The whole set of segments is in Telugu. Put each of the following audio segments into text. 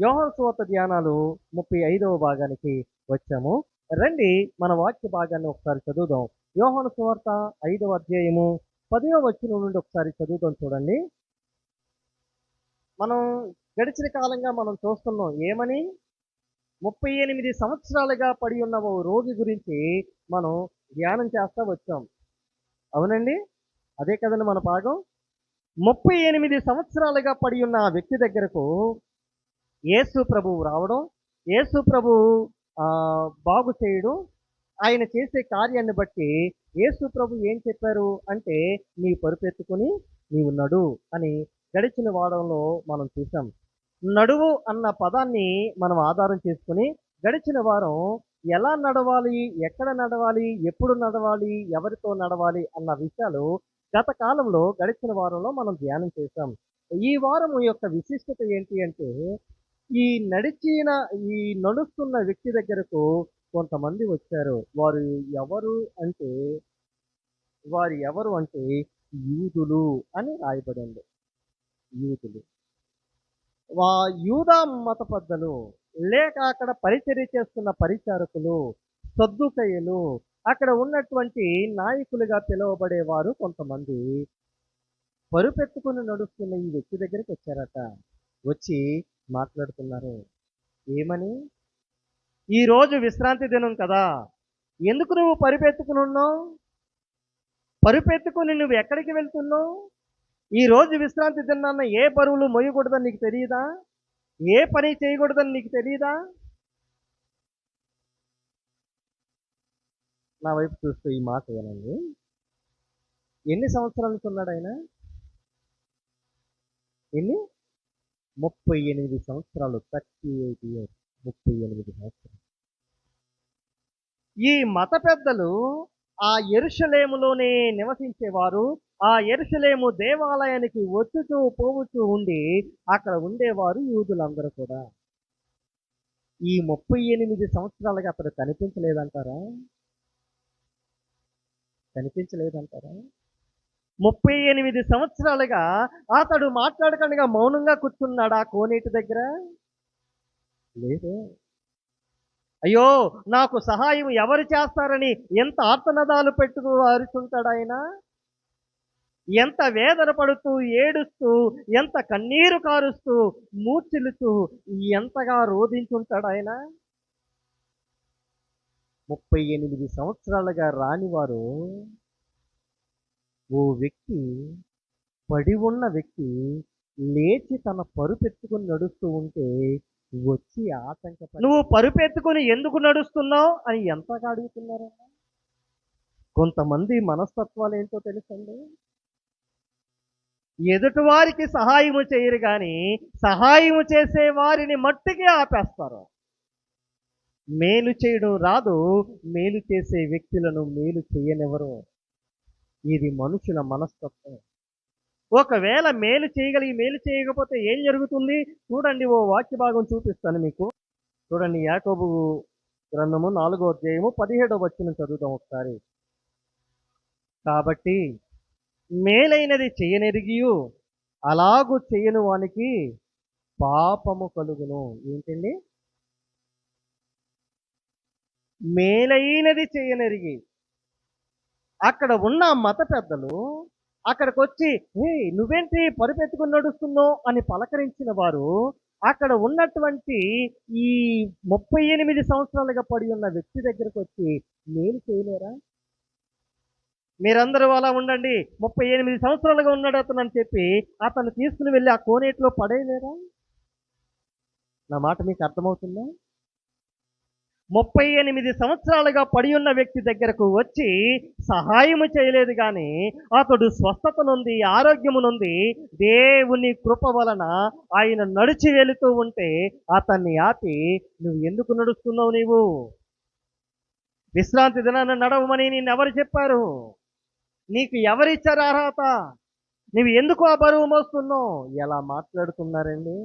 యోహన్ సువార్త ధ్యానాలు ముప్పై ఐదవ భాగానికి వచ్చాము. రండి మన వాక్య భాగాన్ని ఒకసారి చదువుదాం. యోహన సువార్త ఐదవ అధ్యాయము పదవ వచ్చిన నుండి ఒకసారి చదువుదాం చూడండి. మనం గడిచిన కాలంగా మనం చూస్తున్నాం ఏమని? ముప్పై ఎనిమిది సంవత్సరాలుగా పడి ఉన్న ఓ రోగి గురించి మనం ధ్యానం చేస్తా వచ్చాం. అవునండి? అదే కదండి మన భాగం. ముప్పై ఎనిమిది సంవత్సరాలుగా పడి ఉన్న ఆ వ్యక్తి దగ్గరకు యేసు ప్రభువు రావడం యేసు ప్రభువు బాగు చేయడం ఆయన చేసే కార్యాన్ని బట్టి యేసు ప్రభు ఏం చెప్పారు అంటే నీ పరుపెత్తుకుని నీవు నడు అని గడిచిన వారంలో మనం చూసాం నడువు అన్న పదాన్ని మనం ఆధారం చేసుకుని గడిచిన వారం ఎలా నడవాలి ఎక్కడ నడవాలి ఎప్పుడు నడవాలి ఎవరితో నడవాలి అన్న విషయాలు గత కాలంలో గడిచిన వారంలో మనం ధ్యానం చేశాం. ఈ వారం యొక్క విశిష్టత ఏంటి అంటే ఈ నడిచిన ఈ నడుస్తున్న వ్యక్తి దగ్గరకు కొంతమంది వచ్చారు. వారు ఎవరు అంటే వారు ఎవరు అంటే యూదులు అని రాయబడింది. యూదులు. వా యూదా మత పెద్దలు లేక అక్కడ పరిచర్య చేస్తున్న పరిచారకులు సద్దుకయ్యలు అక్కడ ఉన్నటువంటి నాయకులుగా పిలువబడేవారు కొంతమంది పరుపెత్తుకుని నడుస్తున్న ఈ వ్యక్తి దగ్గరికి వచ్చారట. వచ్చి మాట్లాడుతున్నారు. ఏమని? ఈరోజు విశ్రాంతి దినం కదా. ఎందుకు నువ్వు పరుపెత్తుకుని ఉన్నావు పరుపెత్తుకుని నువ్వు ఎక్కడికి వెళ్తున్నావు? ఈరోజు విశ్రాంతి దినాన్న ఏ బరువులు మొయ్యకూడదని నీకు తెలియదా ఏ పని చేయకూడదని నీకు తెలియదా నా వైపు చూస్తూ ఈ మాట వినండి. ఎన్ని సంవత్సరాలు ఉన్నాడు ఆయన? ఎన్ని? ముప్పై ఎనిమిది సంవత్సరాలు థర్టీ ఎయిట్ ఇయర్స్ ముప్పై ఎనిమిది సంవత్సరాలు. ఈ మత పెద్దలు ఆ ఎరుషలేములోనే నివసించేవారు ఆ ఎరుషలేము దేవాలయానికి వచ్చుతూ పోవుతూ ఉండి అక్కడ ఉండేవారు యూదులందరూ కూడా. ఈ ముప్పై ఎనిమిది సంవత్సరాలుగా అతడు కనిపించలేదంటారా? కనిపించలేదంటారా? ముప్పై ఎనిమిది సంవత్సరాలుగా అతడు మాట్లాడకుండా మౌనంగా కూర్చున్నాడా కోనేటి దగ్గర? లేదు. అయ్యో నాకు సహాయం ఎవరు చేస్తారని ఎంత ఆర్తనదాలు పెట్టుకు అరుచుంటాడు ఆయన? ఎంత వేదన పడుతూ ఏడుస్తూ ఎంత కన్నీరు కారుస్తూ మూర్చిలుతూ ఎంతగా రోధించుంటాడు ఆయన? ముప్పై ఎనిమిది సంవత్సరాలుగా రానివారు ఓ వ్యక్తి పడి ఉన్న వ్యక్తి లేచి తన పరుపెత్తుకుని నడుస్తూ ఉంటే వచ్చి ఆటంకపడి నువ్వు పరుపెత్తుకుని ఎందుకు నడుస్తున్నావు అని ఎంతగా అడుగుతున్నారమ్మా కొంతమంది మనస్తత్వాలు ఏంటో తెలుసండి? ఎదుటివారికి సహాయము చేయరు కానీ సహాయము చేసే వారిని మట్టికి ఆపేస్తారు. మేలు చేయడం రాదు మేలు చేసే వ్యక్తులను మేలు చేయనివ్వరు. ఇది మనుషుల మనస్తత్వం. ఒకవేళ మేలు చేయగలిగి మేలు చేయకపోతే ఏం జరుగుతుంది? చూడండి ఓ వాక్య భాగం చూపిస్తాను మీకు. చూడండి యాకోబు గ్రంథము నాలుగో అధ్యాయము పదిహేడవ వచ్చిన చదువుతాం ఒకసారి. కాబట్టి మేలైనది చేయనెరిగియు అలాగూ చేయని వానికి పాపము కలుగును. ఏంటండి? మేలైనది చేయనెరిగి అక్కడ ఉన్న మత పెద్దలు అక్కడికి వచ్చి హే నువ్వేంటి పరుపెత్తుకుని నడుస్తున్నావు? అని పలకరించిన వారు అక్కడ ఉన్నటువంటి ఈ ముప్పై ఎనిమిది సంవత్సరాలుగా పడి ఉన్న వ్యక్తి దగ్గరకు వచ్చి నేను చేయలేరా? మీరందరూ అలా ఉండండి. ముప్పై ఎనిమిది సంవత్సరాలుగా ఉన్నాడు అతను అని చెప్పి అతను తీసుకుని వెళ్ళి ఆ కోనేటిలో పడేయలేరా? నా మాట మీకు అర్థమవుతుందా? ముప్పై ఎనిమిది సంవత్సరాలుగా పడి ఉన్న వ్యక్తి దగ్గరకు వచ్చి సహాయము చేయలేదు కానీ అతడు స్వస్థత నుండి ఆరోగ్యము నుండి దేవుని కృప వలన ఆయన నడిచి వెళుతూ ఉంటే అతన్ని ఆపి నువ్వు ఎందుకు నడుస్తున్నావు నీవు? విశ్రాంతి దినాన్ని నడవమని నేను ఎవరు చెప్పారు? నీకు ఎవరిచ్చారు అర్హత? నువ్వు ఎందుకు ఆ బరువు మోస్తున్నావు? ఎలా మాట్లాడుతున్నారండి?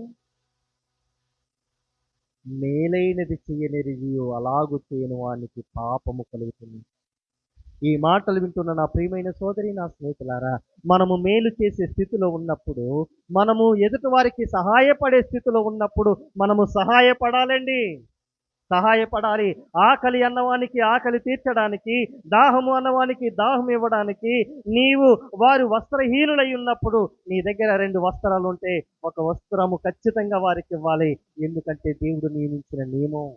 మేలైనది చేయనిరిగియో అలాగు చేయని వానికి పాపము కలుగుతుంది. ఈ మాటలు వింటున్న నా ప్రియమైన సోదరి నా స్నేహితులారా మనము మేలు చేసే స్థితిలో ఉన్నప్పుడు మనము ఎదుటి వారికి సహాయపడే స్థితిలో ఉన్నప్పుడు మనము సహాయపడాలండి. సహాయపడాలి. ఆకలి అన్నవానికి ఆకలి తీర్చడానికి దాహము అన్నవానికి దాహం ఇవ్వడానికి నీవు వారు వస్త్రహీనులై ఉన్నప్పుడు నీ దగ్గర రెండు వస్త్రాలు ఉంటే ఒక వస్త్రము ఖచ్చితంగా వారికి ఇవ్వాలి. ఎందుకంటే దేవుడు నియమించిన నియమం.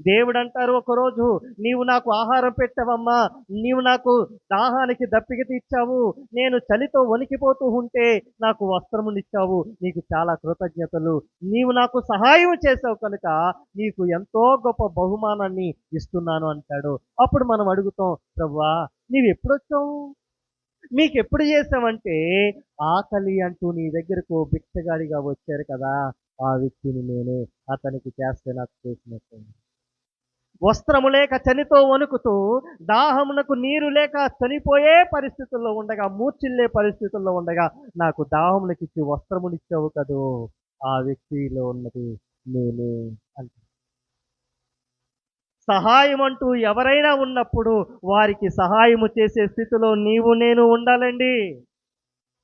దేవుడు అంటారు ఒకరోజు నీవు నాకు ఆహారం పెట్టావమ్మా నీవు నాకు దాహానికి దప్పిక తీర్చావు నేను చలితో వణికిపోతూ ఉంటే నాకు వస్త్రమునిచ్చావు నీకు చాలా కృతజ్ఞతలు. నీవు నాకు సహాయం చేసావు కనుక నీకు ఎంతో గొప్ప బహుమానాన్ని ఇస్తున్నాను అంటాడు. అప్పుడు మనం అడుగుతాం ప్రవ్వా నీవు ఎప్పుడొచ్చావు మీకు ఎప్పుడు ఆకలి అంటూ నీ దగ్గరకు భిక్షగాడిగా వచ్చారు కదా ఆ వ్యక్తిని నేనే అతనికి చేస్తే నాకు చేసినట్టు వస్త్రము లేక చనితో వణుకుతూ దాహమునకు నీరు లేక చనిపోయే పరిస్థితుల్లో ఉండగా మూర్చిల్లే పరిస్థితుల్లో ఉండగా నాకు దాహమునకిచ్చి వస్త్రమునిచ్చావు కదూ. ఆ వ్యక్తిలో ఉన్నది నేనే అంటే. సహాయం అంటూ ఎవరైనా ఉన్నప్పుడు వారికి సహాయము చేసే స్థితిలో నీవు నేను ఉండాలండి.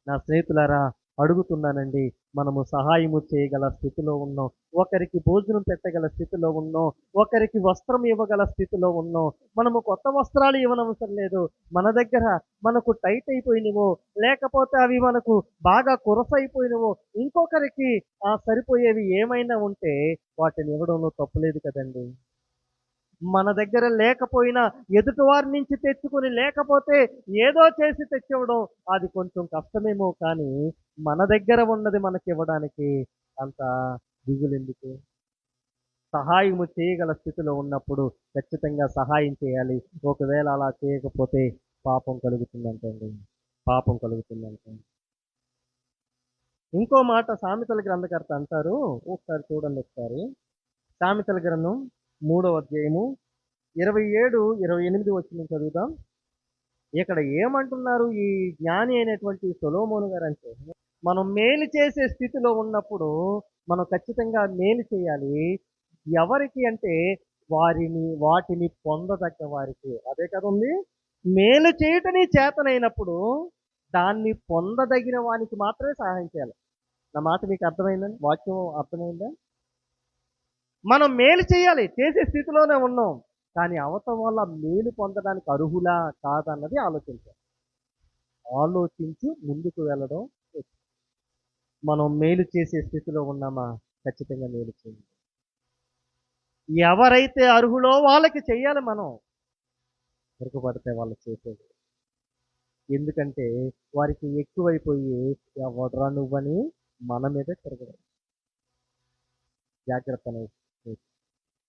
నా స్నేహితులారా అడుగుతున్నానండి మనము సహాయము చేయగల స్థితిలో ఉన్నాం. ఒకరికి భోజనం పెట్టగల స్థితిలో ఉన్నాం ఒకరికి వస్త్రం ఇవ్వగల స్థితిలో ఉన్నాం. మనము కొత్త వస్త్రాలు ఇవ్వనవసరం లేదు. మన దగ్గర మనకు టైట్ అయిపోయినవో లేకపోతే అవి మనకు బాగా కురసైపోయినవో ఇంకొకరికి ఆ సరిపోయేవి ఏమైనా ఉంటే వాటిని ఇవ్వడంలో తప్పులేదు కదండి. మన దగ్గర లేకపోయినా ఎదుటివారి నుంచి తెచ్చుకొని లేకపోతే ఏదో చేసి తెచ్చివ్వడం అది కొంచెం కష్టమేమో కానీ మన దగ్గర ఉన్నది మనకి ఇవ్వడానికి అంత దిగులెందుకు? సహాయము చేయగల స్థితిలో ఉన్నప్పుడు ఖచ్చితంగా సహాయం చేయాలి. ఒకవేళ అలా చేయకపోతే పాపం కలుగుతుందంటండి. పాపం కలుగుతుందంటండి ఇంకో మాట సామెతల గ్రంథకర్త అంటారు. ఒకసారి చూడండి ఒకసారి. సామెతల గ్రంథం మూడవ అధ్యాయము ఇరవై ఏడు ఇరవై ఎనిమిది వచ్చింది చదువుదాం. ఇక్కడ ఏమంటున్నారు ఈ జ్ఞాని అయినటువంటి సొలోమోను గారు అంటే? మనం మేలు చేసే స్థితిలో ఉన్నప్పుడు మనం ఖచ్చితంగా మేలు చేయాలి. ఎవరికి అంటే వారిని వాటిని పొందదగ్గ వారికి. అదే కదా ఉంది మేలు చేయటని చేతనైనప్పుడు దాన్ని పొందదగిన వానికి మాత్రమే సహాయం చేయాలి. నా మాట మీకు అర్థమైందండి వాక్యం అర్థమైందా? మనం మేలు చేయాలి చేసే స్థితిలోనే ఉన్నాం. కానీ అవతం వల్ల మేలు పొందడానికి అర్హులా కాదన్నది ఆలోచించాలి. ఆలోచించి ముందుకు వెళ్ళడం మనం మేలు చేసే స్థితిలో ఉన్నామా? ఖచ్చితంగా మేలు చేయాలి ఎవరైతే అర్హులో వాళ్ళకి చెయ్యాలి మనం దొరకబడితే వాళ్ళు చేసేది. ఎందుకంటే వారికి ఎక్కువైపోయి ఎవడరా నువ్వని మన మీదే తిరగడం. జాగ్రత్త అనేది.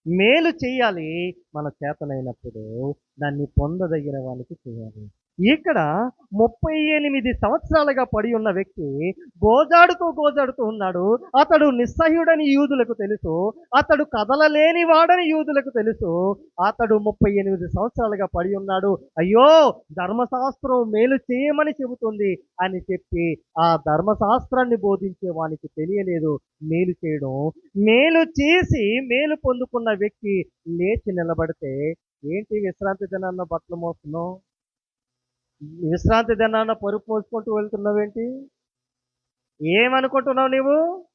మేలు చేయాలి మన చేతనైనప్పుడు దాన్ని పొందదగిన వానికి చేయాలి. ఇక్కడ ముప్పై ఎనిమిది సంవత్సరాలుగా పడి ఉన్న వ్యక్తి గోజాడుతూ గోజాడుతూ ఉన్నాడు. అతడు నిస్సహ్యుడని యూదులకు తెలుసు. అతడు కదలలేని వాడని యూదులకు తెలుసు. అతడు ముప్పై ఎనిమిది సంవత్సరాలుగా పడి ఉన్నాడు. అయ్యో ధర్మశాస్త్రం మేలు చేయమని చెబుతుంది అని చెప్పి ఆ ధర్మశాస్త్రాన్ని బోధించే వానికి తెలియలేదు. మేలు చేయడం మేలు చేసి మేలు పొందుకున్న వ్యక్తి లేచి నిలబడితే ఏంటి విశ్రాంతి దినాన్న బట్టలు మోస్తున్నావు? విశ్రాంతి దినాన పరుపు మోసుకుంటూ వెళ్తున్నావేంటి? ఏమనుకుంటున్నావు నీవు?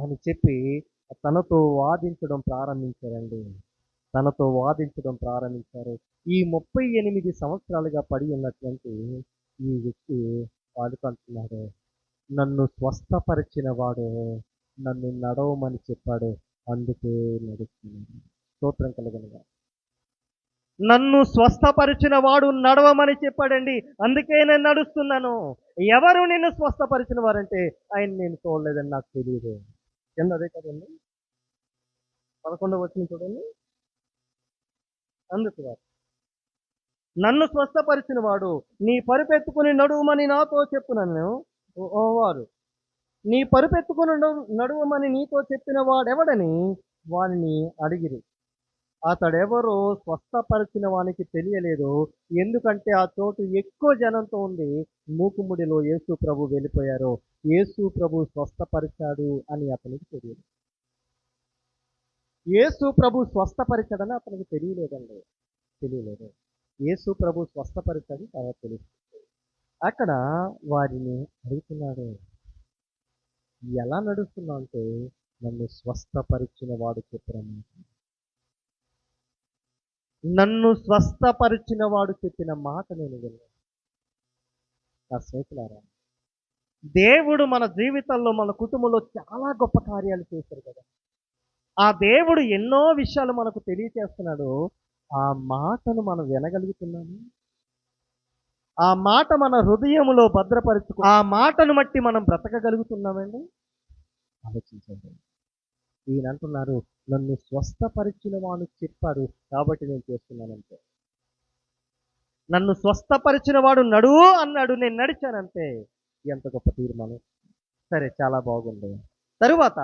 అని చెప్పి తనతో వాదించడం ప్రారంభించారండి. తనతో వాదించడం ప్రారంభించారు. ఈ ముప్పై ఎనిమిది సంవత్సరాలుగా పడి ఉన్నటువంటి ఈ వ్యక్తి వాడుకుంటున్నాడు. నన్ను స్వస్థపరిచిన వాడు నన్ను నడవమని చెప్పాడు. అందుకే నడుస్తున్నాడు. స్తోత్రం కలగనగా నన్ను స్వస్థపరిచిన వాడు నడవమని చెప్పాడండి. అందుకే నేను నడుస్తున్నాను. ఎవరు నిన్ను స్వస్థపరిచిన వారంటే ఆయన నేను చూడలేదని నాకు తెలియదు. కింద అదే కదండి. పదకొండవ వచ్చిన చూడండి. అందుకు నన్ను స్వస్థపరిచిన వాడు నీ పరుపెత్తుకుని నడువమని నాతో చెప్పునను. ఓ- ఓ వారు నీ పరుపెత్తుకుని నడువమని నీతో చెప్పిన వాడెవడని వారిని అడిగిరి. అతడెవరో స్వస్థపరిచిన వానికి తెలియలేదు. ఎందుకంటే ఆ చోటు ఎక్కువ జనంతో ఉంది. మూకుముడిలో యేసు ప్రభు వెళ్ళిపోయారు. యేసు ప్రభు స్వస్థపరిచాడు అని అతనికి తెలియదు. యేసు ప్రభు స్వస్థపరిచాడని అతనికి తెలియలేదండి. తెలియలేదు. యేసు ప్రభు స్వస్థపరిచాడు తర్వాత తెలుస్తుంది అక్కడ వారిని అడుగుతున్నాడు. ఎలా నడుస్తున్నా అంటే నన్ను స్వస్థపరిచిన వాడు చెప్పడం నన్ను స్వస్థపరిచిన వాడు చెప్పిన మాట నేను విన్నాను. నా స్నేహితులారా దేవుడు మన జీవితంలో మన కుటుంబంలో చాలా గొప్ప కార్యాలు చేశారు కదా. ఆ దేవుడు ఎన్నో విషయాలు మనకు తెలియచేస్తున్నాడు. ఆ మాటను మనం వినగలుగుతున్నాము? ఆ మాట మన హృదయంలో భద్రపరుచుకు ఆ మాటను బట్టి మనం బ్రతకగలుగుతున్నామండి? ఆలోచించండి. ఈయన అంటున్నారు నన్ను స్వస్థపరిచిన వాడు చెప్పాడు కాబట్టి నేను చేస్తున్నానంతే. నన్ను స్వస్థపరిచిన వాడు నడువు అన్నాడు నేను నడిచానంతే. ఎంత గొప్ప తీర్మానం. సరే చాలా బాగుంది. తరువాత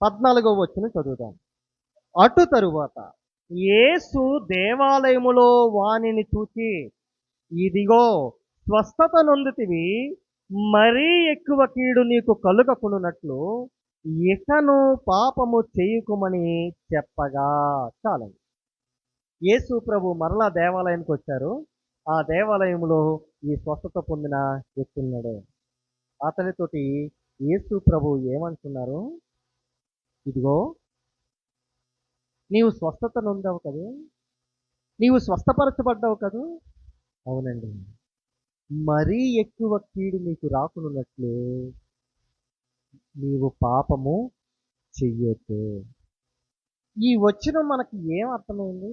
పద్నాలుగో వచ్చిన చదువుదాం. అటు తరువాత యేసు దేవాలయములో వానిని చూచి ఇదిగో స్వస్థత నొందుతివి మరీ ఎక్కువ కీడు నీకు కలుగకునున్నట్లు ఇకను పాపము చేయుకుమని చెప్పగా చాలండి. యేసు ప్రభు మరలా దేవాలయానికి వచ్చారు. ఆ దేవాలయంలో ఈ స్వస్థత పొందిన వ్యక్తున్నాడు అతనితోటి యేసు ప్రభు ఏమంటున్నారు? ఇదిగో నీవు స్వస్థత నొందావు కదా? నీవు స్వస్థపరచబడ్డావు కదా? అవునండి. మరీ ఎక్కువ కీడు నీకు రాకునున్నట్లు. నీవు పాపము చెయ్యొద్దు. ఈ వచ్చిన మనకి ఏం అర్థమైంది?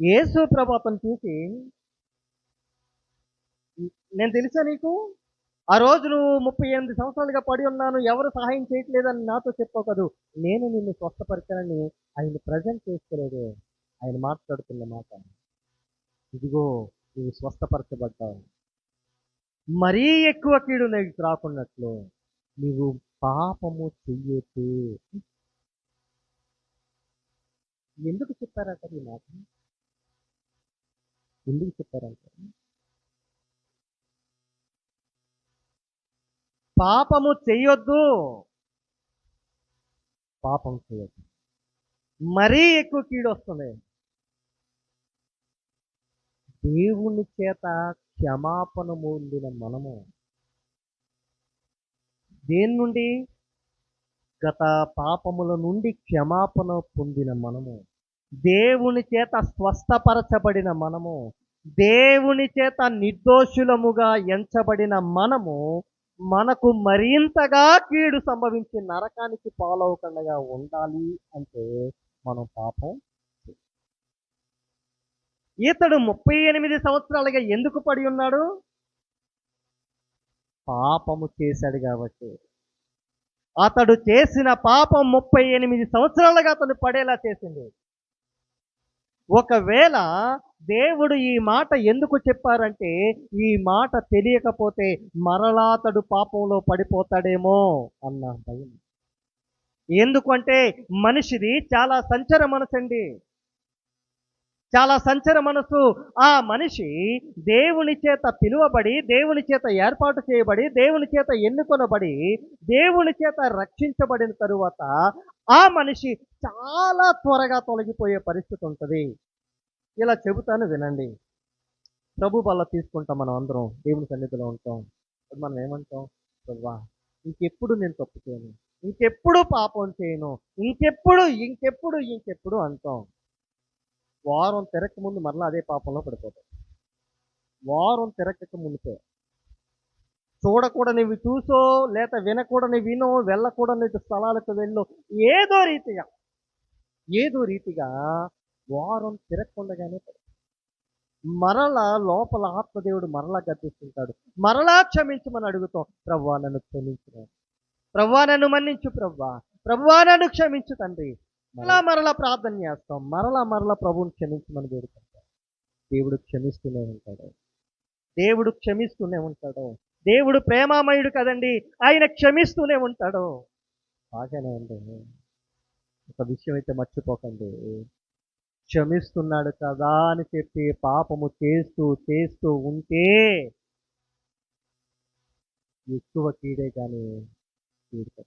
యేసు ప్రభు అతను చూసి నేను తెలుసా నీకు? ఆ రోజు నువ్వు ముప్పై ఎనిమిది సంవత్సరాలుగా పడి ఉన్నాను ఎవరు సహాయం చేయట్లేదని నాతో చెప్పావు కదూ? నేను నిన్ను స్వస్థపరిచానని ఆయన ప్రజెంట్ చేసుకోలేదు. ఆయన మాట్లాడుతున్న మాట. ఇదిగో నువ్వు స్వస్థపరచబడ్డావు. మరీ ఎక్కువ కీడు నీకు రాకున్నట్లు. నీవు పాపము చెయ్యొద్దు. ఎందుకు చెప్పారట ఈ మాట? ఎందుకు చెప్పారంట? పాపము చెయ్యొద్దు. పాపం చేయొద్దు మరీ ఎక్కువ కీడు వస్తుంది దేవుని చేత క్షమాపణ పొందిన మనము దేని నుండి గత పాపముల నుండి క్షమాపణ పొందిన మనము. దేవుని చేత స్వస్థపరచబడిన మనము. దేవుని చేత నిర్దోషులముగా ఎంచబడిన మనము. మనకు మరింతగా కీడు సంభవించి నరకానికి పాలవకుండా ఉండాలి అంటే మనం పాపం ఇతడు ముప్పై ఎనిమిది సంవత్సరాలుగా ఎందుకు పడి ఉన్నాడు? పాపము చేశాడు కాబట్టి. అతడు చేసిన పాపం ముప్పై ఎనిమిది సంవత్సరాలుగా అతను పడేలా చేసింది. ఒకవేళ దేవుడు ఈ మాట ఎందుకు చెప్పారంటే ఈ మాట తెలియకపోతే మరలా అతడు పాపంలో పడిపోతాడేమో అన్న భయం. ఎందుకంటే మనిషిది చాలా సంచర మనసండి. చాలా సంచర మనసు ఆ మనిషి దేవుని చేత పిలువబడి దేవుని చేత ఏర్పాటు చేయబడి దేవుని చేత ఎన్నుకొనబడి దేవుని చేత రక్షించబడిన తరువాత ఆ మనిషి చాలా త్వరగా తొలగిపోయే పరిస్థితి ఉంటుంది. ఇలా చెబుతాను వినండి. ప్రభు బల్ల తీసుకుంటాం మనం అందరం దేవుని సన్నిధిలో ఉంటాం. మనం ఏమంటాం? ప్రభా ఇంకెప్పుడు నేను తప్పు చేయను? ఇంకెప్పుడు పాపం చేయను? ఇంకెప్పుడు ఇంకెప్పుడు ఇంకెప్పుడు అంటాం. వారం తిరక్క ముందు మరలా అదే పాపంలో పడిపోతాం వారం తిరక్కక ముందుకే. చూడకూడనివి చూసో లేక వినకూడని వినో వెళ్ళకూడని స్థలాలకు వెళ్ళు. ఏదో రీతిగా ఏదో రీతిగా వారం తిరగకుండగానే పడిపోతాం. మరలా లోపల ఆత్మదేవుడు మరలా గద్దిస్తుంటాడు. మరలా క్షమించమని అడుగుతాం ప్రవ్వా నన్ను క్షమించు ప్రవ్వా నన్ను మన్నించు ప్రవ్వా. ప్రవ్వా నన్ను క్షమించు తండ్రి. మరలా మరలా ప్రార్థన చేస్తాం. మరలా మరలా ప్రభువుని క్షమించమని వేడుకుంటాం. దేవుడు క్షమిస్తూనే ఉంటాడు. దేవుడు క్షమిస్తూనే ఉంటాడు. దేవుడు ప్రేమామయుడు కదండి. ఆయన క్షమిస్తూనే ఉంటాడు. బాగానే ఉంది. ఒక విషయం అయితే మర్చిపోకండి. క్షమిస్తున్నాడు కదా అని చెప్పి పాపము చేస్తూ చేస్తూ ఉంటే ఎక్కువ కీడే కానీ కీడు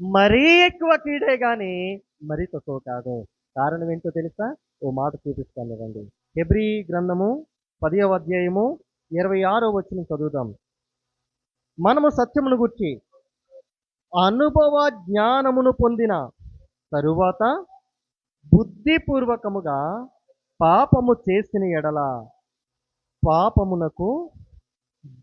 మరీ ఎక్కువ కీడే కానీ మరీ తక్కువ కాదు. కారణం ఏంటో తెలుసా? ఓ మాట చూపిస్తాను రండి హెబ్రీ గ్రంథము పదియవ అధ్యాయము ఇరవై ఆరో వచ్చిన చదువుదాం. మనము సత్యమును గుర్చి అనుభవ జ్ఞానమును పొందిన తరువాత బుద్ధిపూర్వకముగా పాపము చేసిన ఎడల పాపమునకు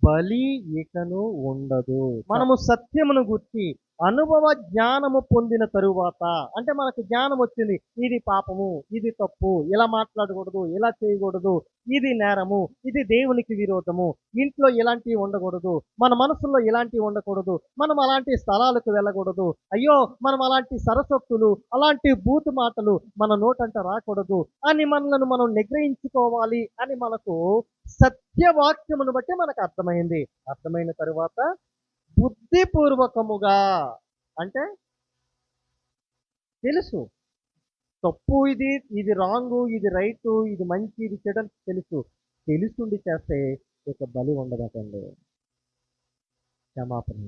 బలి ఇకను ఉండదు. మనము సత్యమును గుర్చి అనుభవ జ్ఞానము పొందిన తరువాత అంటే మనకు జ్ఞానం వచ్చింది ఇది పాపము ఇది తప్పు ఇలా మాట్లాడకూడదు ఇలా చేయకూడదు ఇది నేరము ఇది దేవునికి విరోధము ఇంట్లో ఇలాంటివి ఉండకూడదు మన మనసులో ఇలాంటివి ఉండకూడదు మనం అలాంటి స్థలాలకు వెళ్ళకూడదు అయ్యో మనం అలాంటి సరసత్తులు అలాంటి బూతు మాటలు మన నోటంట రాకూడదు అని మనలను మనం నిగ్రహించుకోవాలి అని మనకు సత్యవాక్యమును బట్టి మనకు అర్థమైంది. అర్థమైన తరువాత బుద్ధిపూర్వకముగా అంటే తెలుసు. తప్పు ఇది ఇది రాంగు ఇది రైటు ఇది మంచి ఇది చెడు తెలుసు. తెలుసుండి చేస్తే ఇక బలి ఉండదటండి. క్షమాపణ.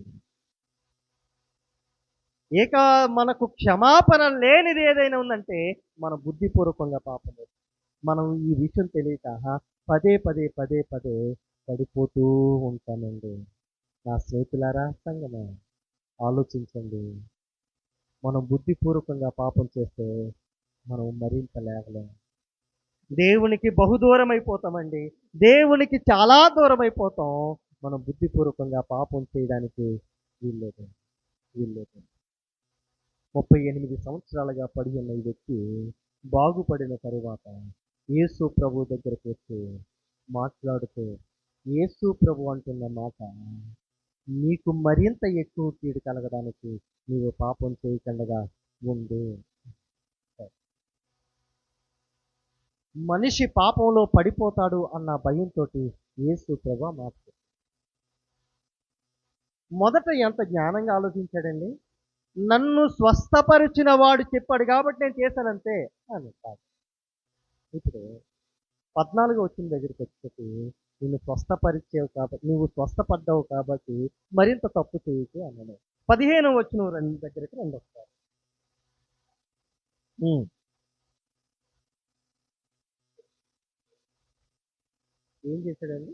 ఇక మనకు క్షమాపణ లేనిది ఏదైనా ఉందంటే మన బుద్ధిపూర్వకంగా పాపం మనం ఈ విషయం తెలియక పదే పదే పదే పదే పడిపోతూ ఉంటామండి. నా స్నేహితులారా సంగమా. ఆలోచించండి. మనం బుద్ధిపూర్వకంగా పాపం చేస్తే మనం మరింత లేవలేం. దేవునికి బహుదూరం అయిపోతామండి దేవునికి చాలా దూరం అయిపోతాం మనం బుద్ధిపూర్వకంగా పాపం చేయడానికి వీల్లేదు. వీల్లేదు. ముప్పై ఎనిమిది సంవత్సరాలుగా పడి ఉన్న ఈ వ్యక్తి బాగుపడిన తరువాత యేసు ప్రభు దగ్గరకు వచ్చి మాట్లాడుతూ యేసు ప్రభు అంటున్న మాట నీకు మరింత ఎక్కువ కీడు కలగడానికి నీవు పాపం చేయకుండా ఉండు. మనిషి పాపంలో పడిపోతాడు అన్న భయంతో యేసు ప్రభా మాకు. మొదట ఎంత జ్ఞానంగా ఆలోచించాడండి? నన్ను స్వస్థపరిచిన వాడు చెప్పాడు కాబట్టి నేను చేశానంతే అని కాదు. ఇప్పుడు పద్నాలుగు వచ్చిన దగ్గరికి వచ్చేసి నిన్ను స్వస్థపరిచేవు కాబట్టి నువ్వు స్వస్థపడ్డావు కాబట్టి మరింత తప్పు చేయకు అన్నాడు పదిహేను వచ్చిన రెండు దగ్గరికి రెండు వస్తారు ఏం చేశాడండి?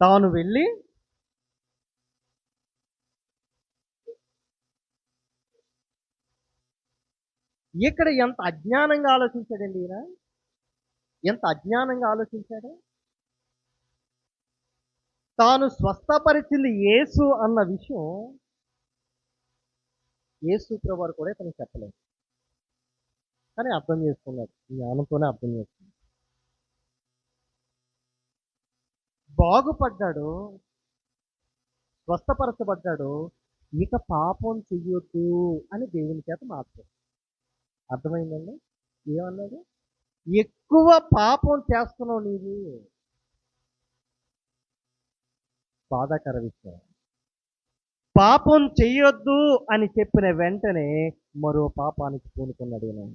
తాను వెళ్ళి ఇక్కడ ఎంత అజ్ఞానంగా ఆలోచించాడండి ఈయన? ఎంత అజ్ఞానంగా ఆలోచించాడు? తాను స్వస్థపరిచింది యేసు అన్న విషయం యేసు ప్రభు కూడా ఇతను చెప్పలేదు. కానీ అర్థం చేసుకున్నాడు. జ్ఞానంతోనే అర్థం చేసుకున్నాడు. బాగుపడ్డాడు స్వస్థపరచబడ్డాడు ఇక పాపం చెయ్యొద్దు అని దేవుని చేత మార్చాడు. అర్థమైందండి? ఏమన్నాడు? ఎక్కువ పాపం చేస్తున్నావు నీవు. బాధాకర విషయం. పాపం చెయ్యొద్దు అని చెప్పిన వెంటనే మరో పాపానికి పూనుకున్నాడు ఈయన.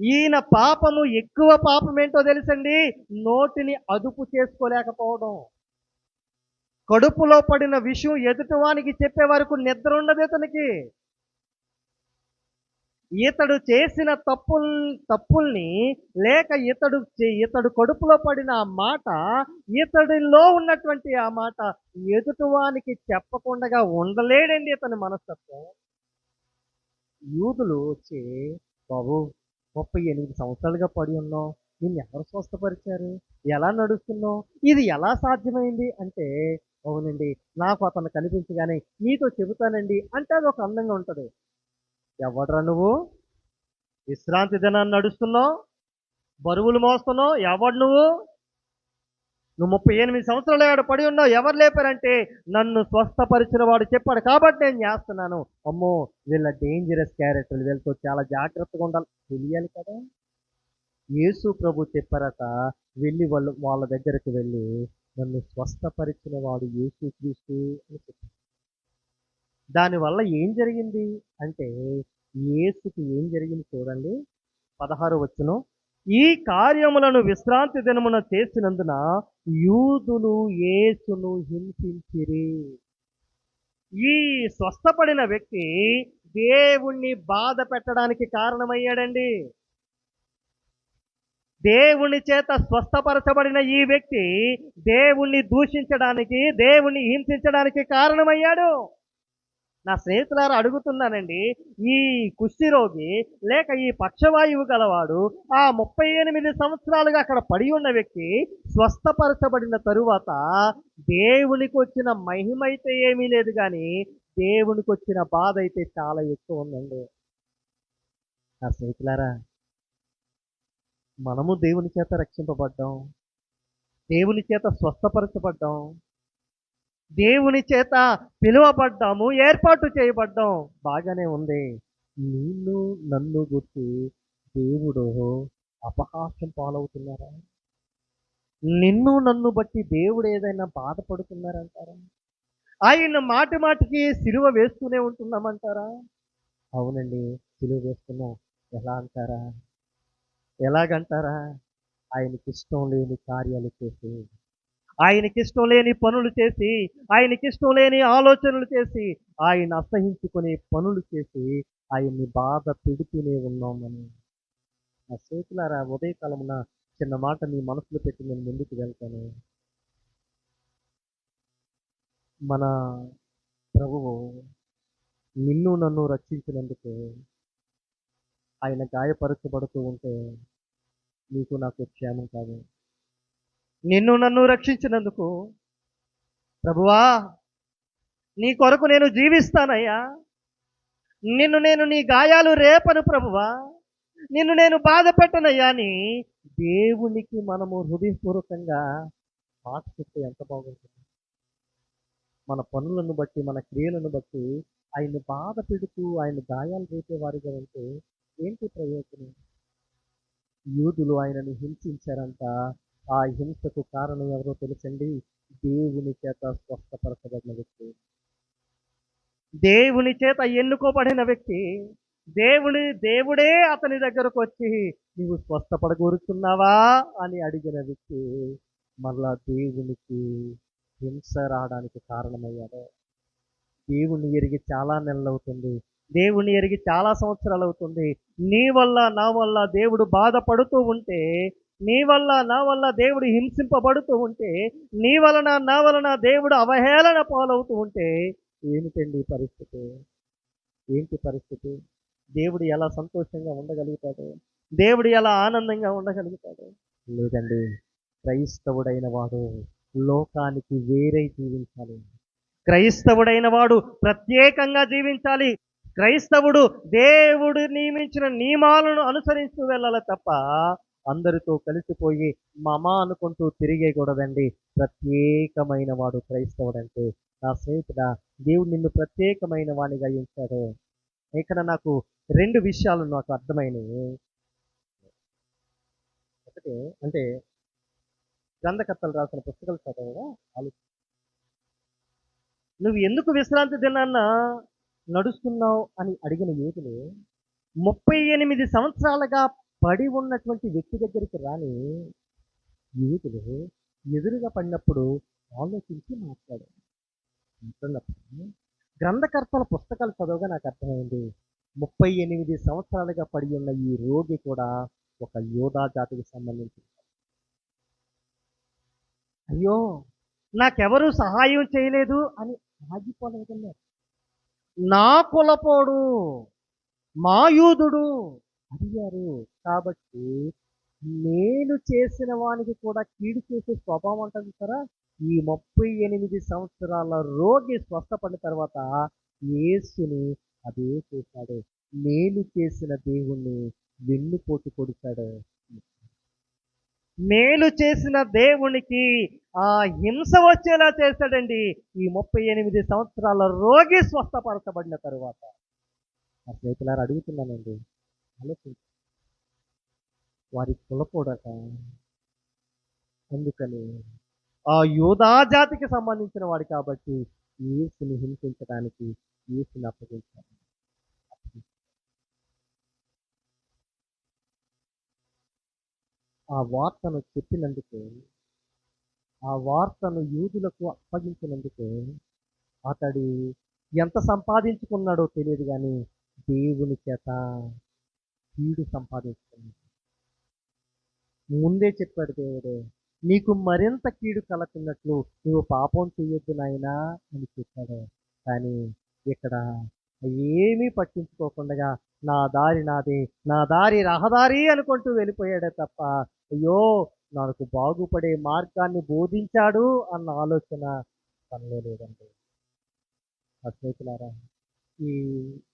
ఈయన పాపము ఎక్కువ పాపం ఏంటో తెలుసండి? నోటిని అదుపు చేసుకోలేకపోవడం. కడుపులో పడిన విషయం ఎదుటివానికి చెప్పే వరకు నిద్ర ఉండదు ఇతనికి. ఇతడు చేసిన తప్పుల్ తప్పుల్ని లేక ఇతడు చే- ఇతడు కడుపులో పడిన ఆ మాట ఇతడిలో ఉన్నటువంటి ఆ మాట ఎదుటివానికి చెప్పకుండా ఉండలేడండి ఇతని మనస్తత్వం. యూదులు వచ్చి బాబు ముప్పై ఎనిమిది సంవత్సరాలుగా పడి ఉన్నావు. నిన్ను ఎవరు స్వస్థపరిచారు? ఎలా నడుస్తున్నావు? ఇది ఎలా సాధ్యమైంది? అంటే అవునండి నాకు అతను కనిపించగానే నీతో చెబుతానండి అంటే అది ఒక అందంగా ఉంటుంది. ఎవడరా నువ్వు? విశ్రాంతి దినాన్ని నడుస్తున్నావు బరువులు మోస్తున్నావు ఎవడు నువ్వు? నువ్వు ముప్పై ఎనిమిది సంవత్సరాలు ఆడ పడి ఉన్నావు ఎవరు లేపారంటే నన్ను స్వస్థపరిచిన వాడు చెప్పాడు కాబట్టి నేను చేస్తున్నాను. అమ్మో వీళ్ళ డేంజరస్ క్యారెక్టర్లు వీళ్ళతో చాలా జాగ్రత్తగా ఉండాలి. తెలియాలి కదా. యేసు ప్రభు చెప్పారట వెళ్ళి వాళ్ళు వాళ్ళ దగ్గరికి వెళ్ళి నన్ను స్వస్థపరిచిన వాడు యేసు క్రీస్తు అని చెప్పారు. దానివల్ల ఏం జరిగింది అంటే యేసుకి ఏం జరిగింది చూడండి. పదహారు వచ్చును ఈ కార్యములను విశ్రాంతి దినమున చేసినందున యూదులు యేసును హింసించిరి. ఈ స్వస్థపడిన వ్యక్తి దేవుణ్ణి బాధ పెట్టడానికి కారణమయ్యాడండి. దేవుని చేత స్వస్థపరచబడిన ఈ వ్యక్తి దేవుణ్ణి దూషించడానికి దేవుణ్ణి హింసించడానికి కారణమయ్యాడు. నా స్నేహితులారా అడుగుతున్నానండి ఈ కుష్టి రోగి లేక ఈ పక్షవాయువు గలవాడు ఆ ముప్పై ఎనిమిది సంవత్సరాలుగా అక్కడ పడి ఉన్న వ్యక్తి స్వస్థపరచబడిన తరువాత దేవునికి వచ్చిన మహిమ అయితే ఏమీ లేదు కానీ దేవునికి వచ్చిన బాధ అయితే చాలా ఎక్కువ ఉందండి. నా స్నేహితులారా మనము దేవుని చేత రక్షింపబడ్డాం దేవుని చేత స్వస్థపరచబడ్డాం దేవుని చేత పిలువబడ్డాము ఏర్పాటు చేయబడ్డాం. బాగానే ఉంది. నిన్ను నన్ను గుర్తి దేవుడు అపహాస్యం పాలవుతున్నారా? నిన్ను నన్ను బట్టి దేవుడు ఏదైనా బాధపడుతున్నారంటారా? ఆయన మాటి మాటికి సిలువ వేస్తూనే ఉంటున్నామంటారా? అవునండి సిలువ వేస్తున్నాం. ఎలా అంటారా? ఎలాగంటారా? ఆయనకి ఇష్టం లేని కార్యాలు చేసి ఆయనకి ఇష్టం లేని పనులు చేసి ఆయనకి ఇష్టం లేని ఆలోచనలు చేసి ఆయన అసహించుకునే పనులు చేసి ఆయన్ని బాధ పెడుతూనే ఉన్నామని. నా చేతులారా ఉదయకాలమున చిన్న మాట నీ మనసులో పెట్టి నేను ముందుకు వెళ్తాను. మన ప్రభువు నిన్ను నన్ను రక్షించినందుకు ఆయన గాయపరచబడుతూ ఉంటే నీకు నాకు క్షేమం కాదు. నిన్ను నన్ను రక్షించినందుకు ప్రభువా నీ కొరకు నేను జీవిస్తానయ్యా. నిన్ను నేను నీ గాయాలు రేపను ప్రభువా. నిన్ను నేను బాధ పెట్టనయ్యా అని దేవునికి మనము హృదయపూర్వకంగా మాట చెప్తే ఎంత బాగుంటుంది. మన పనులను బట్టి మన క్రియలను బట్టి ఆయన్ని బాధ పెడుతూ ఆయన గాయాలు రేపే వారిగా ఉంటే ఏంటి ప్రయోజనం? యూదులు ఆయనను హింసించారంట. ఆ హింసకు కారణం ఎవరో తెలుసండి? దేవుని చేత స్వస్థపరచబడిన వ్యక్తి. దేవుని చేత ఎన్నుకోబడిన వ్యక్తి. దేవుని దేవుడే అతని దగ్గరకు వచ్చి నీవు స్వస్థపడగోరుతున్నావా అని అడిగిన వ్యక్తి మళ్ళా దేవునికి హింస రావడానికి కారణమయ్యాడు. దేవుని ఎరిగి చాలా నెలలు అవుతుంది దేవుని ఎరిగి చాలా సంవత్సరాలు అవుతుంది నీ వల్ల నా వల్ల దేవుడు బాధపడుతూ ఉంటే నీ వల్ల నా వల్ల దేవుడు హింసింపబడుతూ ఉంటే నీ వలన నా వలన దేవుడు అవహేళన పాలవుతూ ఉంటే ఏమిటండి పరిస్థితి? ఏంటి పరిస్థితి? దేవుడు ఎలా సంతోషంగా ఉండగలుగుతాడు? దేవుడు ఎలా ఆనందంగా ఉండగలుగుతాడు? లేదండి క్రైస్తవుడైన వాడు లోకానికి వేరే జీవించాలి. క్రైస్తవుడైన వాడు ప్రత్యేకంగా జీవించాలి. క్రైస్తవుడు దేవుడు నియమించిన నియమాలను అనుసరిస్తూ వెళ్ళాలి తప్ప అందరితో కలిసిపోయి మమ అనుకుంటూ తిరిగేయకూడదండి ప్రత్యేకమైన వాడు క్రైస్తవుడు అంటే నా స్నేహితుడా దేవుడు నిన్ను ప్రత్యేకమైన వానిగా ఎంచాడు. ఇక్కడ నాకు రెండు విషయాలు నాకు అర్థమైనవి. ఒకటి అంటే గ్రంథకర్తలు రాసిన పుస్తకాలు చదవగా ఆలోచి నువ్వు ఎందుకు విశ్రాంతి దినాన్న నడుస్తున్నావు అని అడిగిన యూదులు ముప్పై ఎనిమిది సంవత్సరాలుగా పడి ఉన్నటువంటి వ్యక్తి దగ్గరికి రాని యూదులు ఎదురుగా పడినప్పుడు ఆలోచించి మాట్లాడారు మాట్లాడినప్పుడు గ్రంథకర్తల పుస్తకాలు చదవగా నాకు అర్థమైంది. ముప్పై ఎనిమిది సంవత్సరాలుగా పడి ఉన్న ఈ రోగి కూడా ఒక యోధా జాతికి సంబంధించింది అయ్యో నాకెవరూ సహాయం చేయలేదు అని ఆగిపోలేదన్నారు. నా కులపోడు మా యూదుడు అడిగారు. కాబట్టి నేను చేసిన వానికి కూడా కీడు చేసే స్వభావం ఉంటుంది కదా ఈ ముప్పై ఎనిమిది సంవత్సరాల రోగి స్వస్థపడిన తర్వాత యేసుని అదే చేశాడు. నేను చేసిన దేవుణ్ణి వెన్నుపోటు కొడిచాడు. మేలు చేసిన దేవునికి ఆ హింస వచ్చేలా చేశాడండి. ఈ ముప్పై ఎనిమిది సంవత్సరాల రోగి స్వస్థపరచబడిన తరువాత. ఆ స్నేహితులారు అడుగుతున్నానండి. ఆలోచించు వారి కులపోడట అందుకని ఆ యోధా జాతికి సంబంధించిన వాడు కాబట్టి యేసుని హింసించడానికి ఏసుని అప్పగించారు. ఆ వార్తను చెప్పినందుకు ఆ వార్తను యూదులకు అప్పగించినందుకు అతడి ఎంత సంపాదించుకున్నాడో తెలియదు కానీ దేవుని చేత కీడు సంపాదిస్తుంది ముందే చెప్పాడు దేవుడు నీకు మరింత కీడు కలకున్నట్లు నువ్వు పాపం చేయొద్దు నాయనా అని చెప్పాడు. కానీ ఇక్కడ ఏమీ పట్టించుకోకుండా నా దారి నాదే నా దారి రహదారి అనుకుంటూ వెళ్ళిపోయాడే తప్ప అయ్యో నాకు బాగుపడే మార్గాన్ని బోధించాడు అన్న ఆలోచన తనలో లేదండి. ఆ స్నేహితులారా ఈ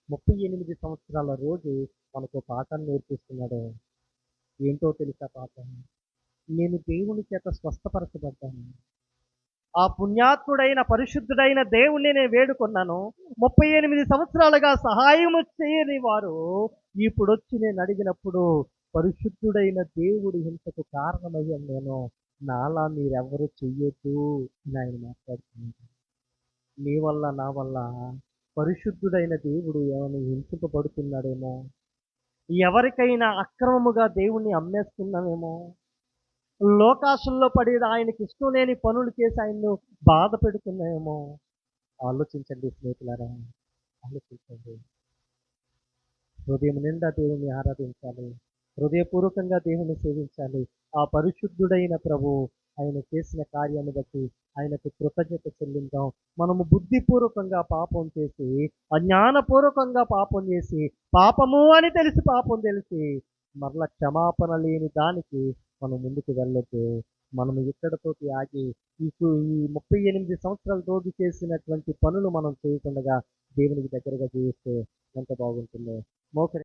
ముప్పై ఎనిమిది సంవత్సరాల రోజు మనకు పాఠాన్ని నేర్పిస్తున్నాడు. ఏంటో తెలుసా పాఠం? నేను దేవుని చేత స్వస్థపరచబడ్డాను. ఆ పుణ్యాత్ముడైన పరిశుద్ధుడైన దేవుణ్ణి నేను వేడుకున్నాను. ముప్పై ఎనిమిది సంవత్సరాలుగా సహాయం చేయని వారు ఇప్పుడొచ్చి నేను అడిగినప్పుడు పరిశుద్ధుడైన దేవుడి హింసకు కారణమయ్యాను నేను. నాలా మీరెవరు చెయ్యొద్దు అని ఆయన మాట్లాడుతున్నారు నీ వల్ల నా వల్ల పరిశుద్ధుడైన దేవుడు ఏమైనా హింసింపబడుతున్నాడేమో? ఎవరికైనా అక్రమముగా దేవుణ్ణి అమ్మేస్తున్నామేమో? లోకాశంలో పడి ఆయనకి ఇష్టం లేని పనులు చేసి ఆయన్ను బాధ పెడుతున్నామేమో ఆలోచించండి స్నేహితులారా ఆలోచించండి. హృదయం నిండా దేవుని ఆరాధించాలి. హృదయపూర్వకంగా దేవుని సేవించాలి. ఆ పరిశుద్ధుడైన ప్రభు ఆయన చేసిన కార్యాన్ని బట్టి ఆయనకు కృతజ్ఞత చెల్లిందాం. మనము బుద్ధిపూర్వకంగా పాపం చేసి అజ్ఞానపూర్వకంగా పాపం చేసి పాపము అని తెలిసి పాపం తెలిసి మరల క్షమాపణ లేని దానికి మనం ముందుకు వెళ్ళొద్దు. మనం ఇక్కడతోటి ఆగి ఈ ఈ ముప్పై ఎనిమిది సంవత్సరాల రోజు చేసినటువంటి పనులు మనం చేయకుండా దేవునికి దగ్గరగా జీవిస్తే ఎంత బాగుంటుందో. మోకరి